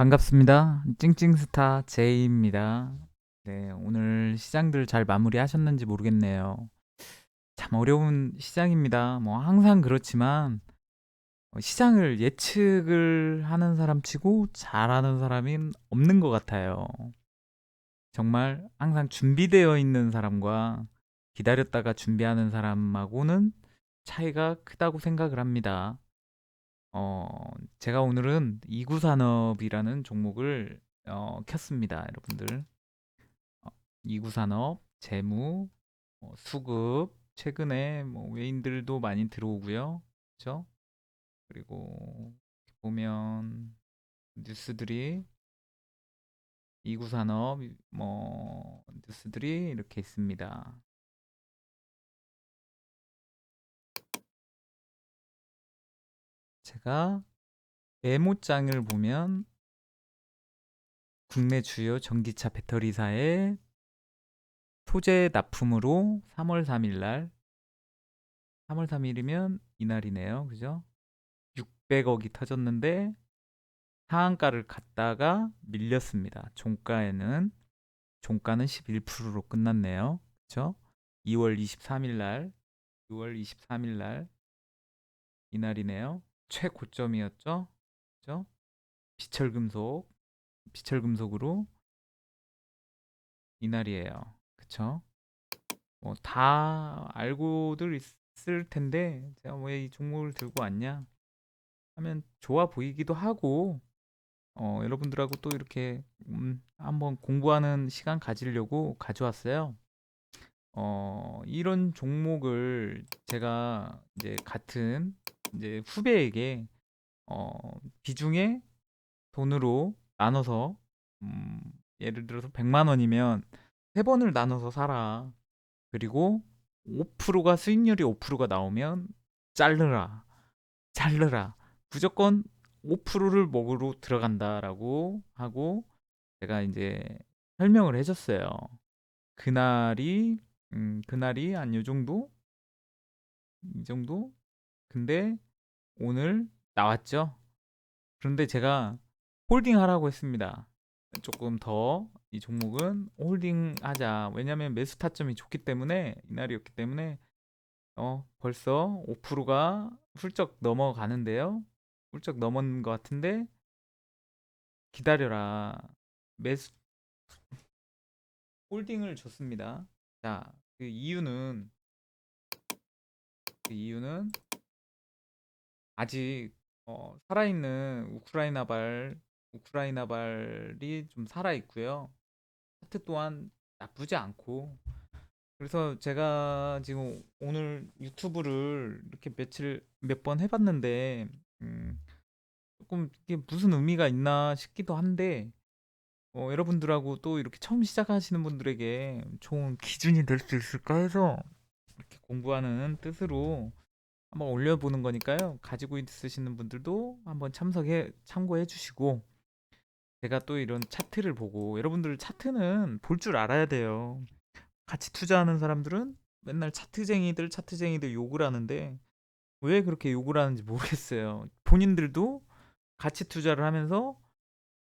반갑습니다. 찡찡스타 제이입니다. 네, 오늘 시장들 잘 마무리하셨는지 모르겠네요. 참 어려운 시장입니다. 뭐 항상 그렇지만 어, 시장을 예측을 하는 사람 치고 잘하는 사람이 없는 것 같아요. 정말 항상 준비되어 있는 사람과 기다렸다가 준비하는 사람하고는 차이가 크다고 생각을 합니다. 어, 제가 오늘은 이구산업이라는 종목을 어, 켰습니다, 여러분들. 어, 이구산업, 재무, 어, 수급, 최근에 뭐 외인들도 많이 들어오고요. 그렇죠? 그리고 보면 뉴스들이 이구산업 뭐 뉴스들이 이렇게 있습니다. 제가 메모장을 보면 국내 주요 전기차 배터리사의 소재 납품으로 3월 3일 날 3월 3일이면 이날이네요. 그죠? 600억이 터졌는데 상한가를 갔다가 밀렸습니다. 종가에는 종가는 11%로 끝났네요. 그죠? 2월 23일 날 6월 23일 날 이날이네요. 최고점이었죠. 그죠? 비철금속, 비철금속으로 이날이에요. 그쵸? 뭐 다 알고들 있을 텐데 제가 왜 이 종목을 들고 왔냐 하면 좋아 보이기도 하고 어, 여러분들하고 또 이렇게 음, 한번 공부하는 시간 가지려고 가져왔어요. 어, 이런 종목을 제가 이제 같은 이제 후배에게 어, 비중에 돈으로 나눠서 음, 예를 들어서 100만 원이면 세 번을 나눠서 사라. 그리고 5%가 수익률이 5%가 나오면 자르라. 자르라. 무조건 5%를 먹으러 들어간다라고 하고 제가 이제 설명을 해줬어요. 그날이 음, 그날이 한 요 정도 이 정도 근데 오늘 나왔죠. 그런데 제가 홀딩 하라고 했습니다. 조금 더 이 종목은 홀딩 하자. 왜냐면 매수 타점이 좋기 때문에 이날이었기 때문에 어 벌써 5%가 훌쩍 넘어가는데요. 훌쩍 넘은 것 같은데 기다려라. 매수 홀딩을 줬습니다. 자, 그 이유는 그 이유는 아직 어, 살아있는 우크라이나발 우크라이나발이 좀 살아 있고요. 차트 또한 나쁘지 않고 그래서 제가 지금 오늘 유튜브를 이렇게 며칠 몇 번 해봤는데 음, 조금 이게 무슨 의미가 있나 싶기도 한데 어, 여러분들하고 또 이렇게 처음 시작하시는 분들에게 좋은 기준이 될 수 있을까 해서 이렇게 공부하는 뜻으로 한번 올려보는 거니까요. 가지고 있으시는 분들도 한번 참석해 참고해 주시고 제가 또 이런 차트를 보고 여러분들 차트는 볼 줄 알아야 돼요. 같이 투자하는 사람들은 맨날 차트쟁이들 차트쟁이들 욕을 하는데 왜 그렇게 욕을 하는지 모르겠어요. 본인들도 같이 투자를 하면서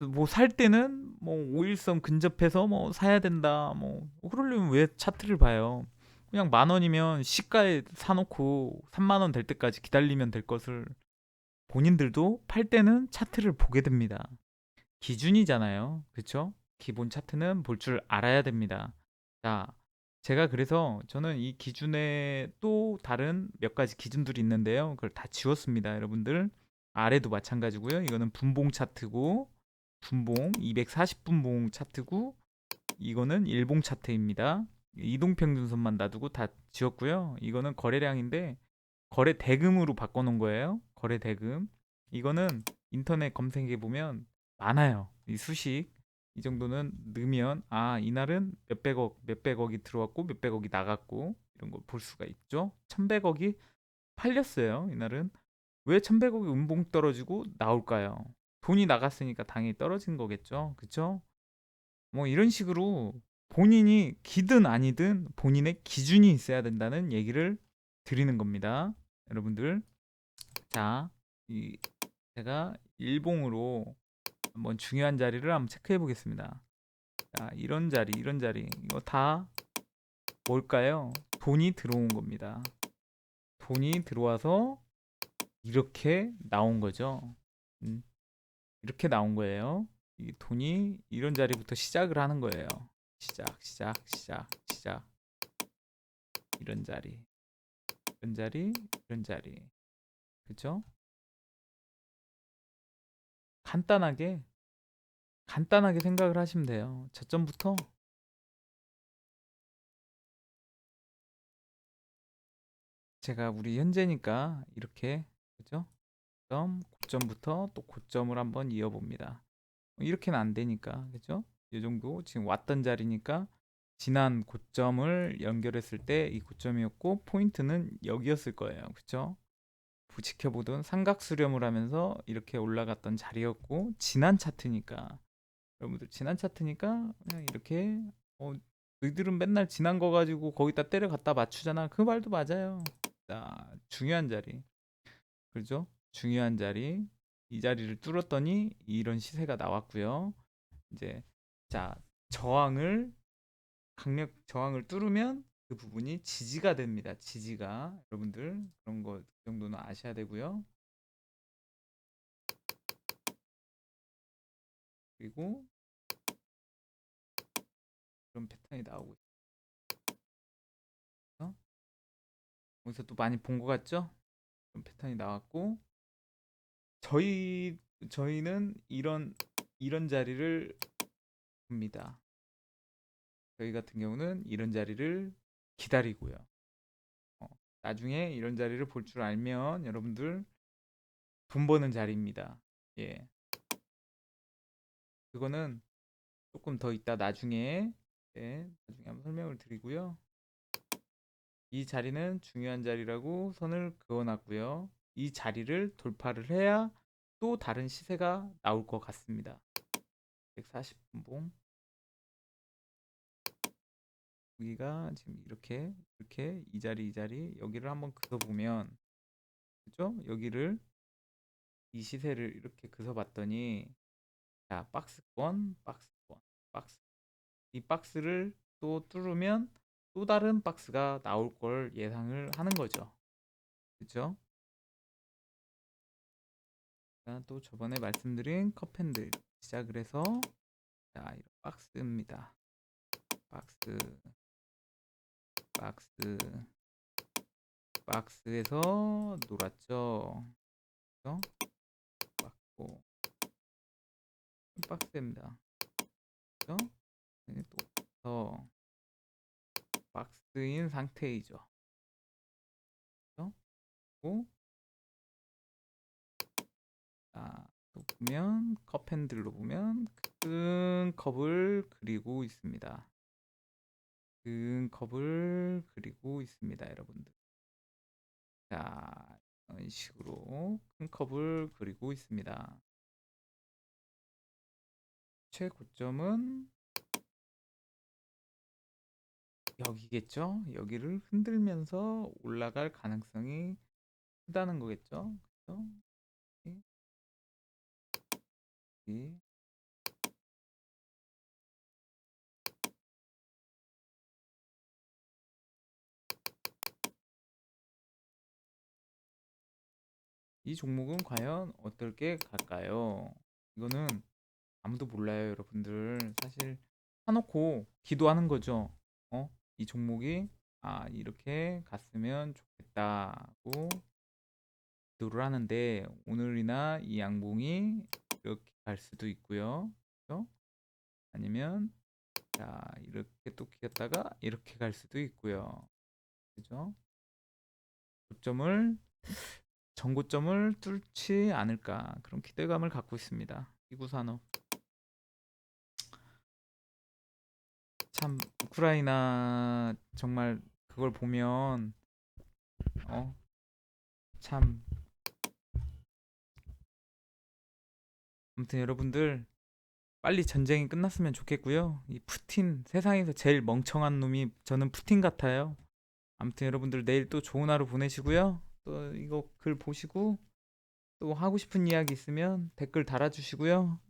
뭐 살 때는 뭐 5일선 근접해서 뭐 사야 된다. 뭐 그러려면 왜 차트를 봐요? 그냥 만 원이면 시가에 사놓고 3만 원 될 때까지 기다리면 될 것을 본인들도 팔 때는 차트를 보게 됩니다. 기준이잖아요. 그렇죠? 기본 차트는 볼 줄 알아야 됩니다. 자, 제가 그래서 저는 이 기준에 또 다른 몇 가지 기준들이 있는데요. 그걸 다 지웠습니다, 여러분들. 아래도 마찬가지고요. 이거는 분봉 차트고 분봉 240분봉 차트고 이거는 일봉 차트입니다. 이동평균선만 놔두고 다 지웠고요. 이거는 거래량인데 거래 대금으로 바꿔놓은 거예요. 거래 대금. 이거는 인터넷 검색해 보면 많아요. 이 수식 이 정도는 넣으면 아 이날은 몇백억 몇백억이 들어왔고 몇백억이 나갔고 이런 걸 볼 수가 있죠. 천백억이 팔렸어요. 이날은 왜 천백억이 음봉 떨어지고 나올까요? 돈이 나갔으니까 당연히 떨어진 거겠죠. 그쵸? 뭐 이런 식으로 본인이 기든 아니든 본인의 기준이 있어야 된다는 얘기를 드리는 겁니다. 여러분들. 자, 이 제가 일봉으로 한번 중요한 자리를 한번 체크해 보겠습니다. 자, 이런 자리, 이런 자리. 이거 다 뭘까요? 돈이 들어온 겁니다. 돈이 들어와서 이렇게 나온 거죠. 음, 이렇게 나온 거예요. 이 돈이 이런 자리부터 시작을 하는 거예요. 시작, 시작, 시작, 시작. 이런 자리, 이런 자리, 이런 자리. 그죠? 간단하게, 간단하게 생각을 하시면 돼요. 저점부터 제가 우리 현재니까 이렇게 그죠? 점 고점부터 또 고점을 한번 이어봅니다. 이렇게는 안 되니까 그죠? 이 정도 지금 왔던 자리니까 지난 고점을 연결했을 때 이 고점이었고 포인트는 여기였을 거예요. 그죠? 지켜보던 삼각 수렴을 하면서 이렇게 올라갔던 자리였고 지난 차트니까 여러분들 지난 차트니까 그냥 이렇게 어, 너희들은 맨날 지난 거 가지고 거기다 때려 갖다 맞추잖아. 그 말도 맞아요. 자, 중요한 자리. 그죠? 중요한 자리. 이 자리를 뚫었더니 이런 시세가 나왔고요. 이제 자, 저항을 강력 저항을 뚫으면 그 부분이 지지가 됩니다. 지지가 여러분들 그런 거 그 정도는 아셔야 되고요. 그리고 그런 패턴이 나오고 있어. 여기서 또 많이 본 것 같죠? 그런 패턴이 나왔고 저희 저희는 이런 이런 자리를 봅니다. 저희 같은 경우는 이런 자리를 기다리고요. 어, 나중에 이런 자리를 볼 줄 알면 여러분들 돈 버는 자리입니다. 예. 그거는 조금 더 이따 나중에 네, 나중에 한번 설명을 드리고요. 이 자리는 중요한 자리라고 선을 그어놨고요. 이 자리를 돌파를 해야 또 다른 시세가 나올 것 같습니다. 140분봉 여기가 지금 이렇게 이렇게 이 자리 이 자리 여기를 한번 그어 보면 그죠? 여기를 이 시세를 이렇게 그서 봤더니 자 박스권 박스권 박스 이 박스를 또 뚫으면 또 다른 박스가 나올 걸 예상을 하는 거죠. 그죠? 또 저번에 말씀드린 컵핸들 시작을 해서 자 이런 박스입니다. 박스 박스 박스에서 놀았죠. 그죠? 맞고 박스입니다. 그죠? 네, 또더 박스인 상태이죠. 그죠? 자, 또 보면 컵 핸들로 보면 큰 컵을 그리고 있습니다. 큰 컵을 그리고 있습니다, 여러분들. 자, 이런 식으로 큰 컵을 그리고 있습니다. 최고점은 여기겠죠? 여기를 흔들면서 올라갈 가능성이 크다는 거겠죠? 그렇죠? 이 종목은 과연 어떻게 갈까요? 이거는 아무도 몰라요, 여러분들. 사실 사놓고 기도하는 거죠. 어? 이 종목이 아, 이렇게 갔으면 좋겠다고 기도를 하는데 오늘이나 이 양봉이 이렇게 갈 수도 있고요. 그렇죠? 아니면 자, 이렇게 또 기었다가 이렇게 갈 수도 있고요. 그죠? 고점을 전고점을 뚫지 않을까 그런 기대감을 갖고 있습니다. 이구산업 참 우크라이나 정말 그걸 보면 어 참 아무튼 여러분들 빨리 전쟁이 끝났으면 좋겠고요. 이 푸틴 세상에서 제일 멍청한 놈이 저는 푸틴 같아요. 아무튼 여러분들 내일 또 좋은 하루 보내시고요. 또 이거 글 보시고 또 하고 싶은 이야기 있으면 댓글 달아주시고요.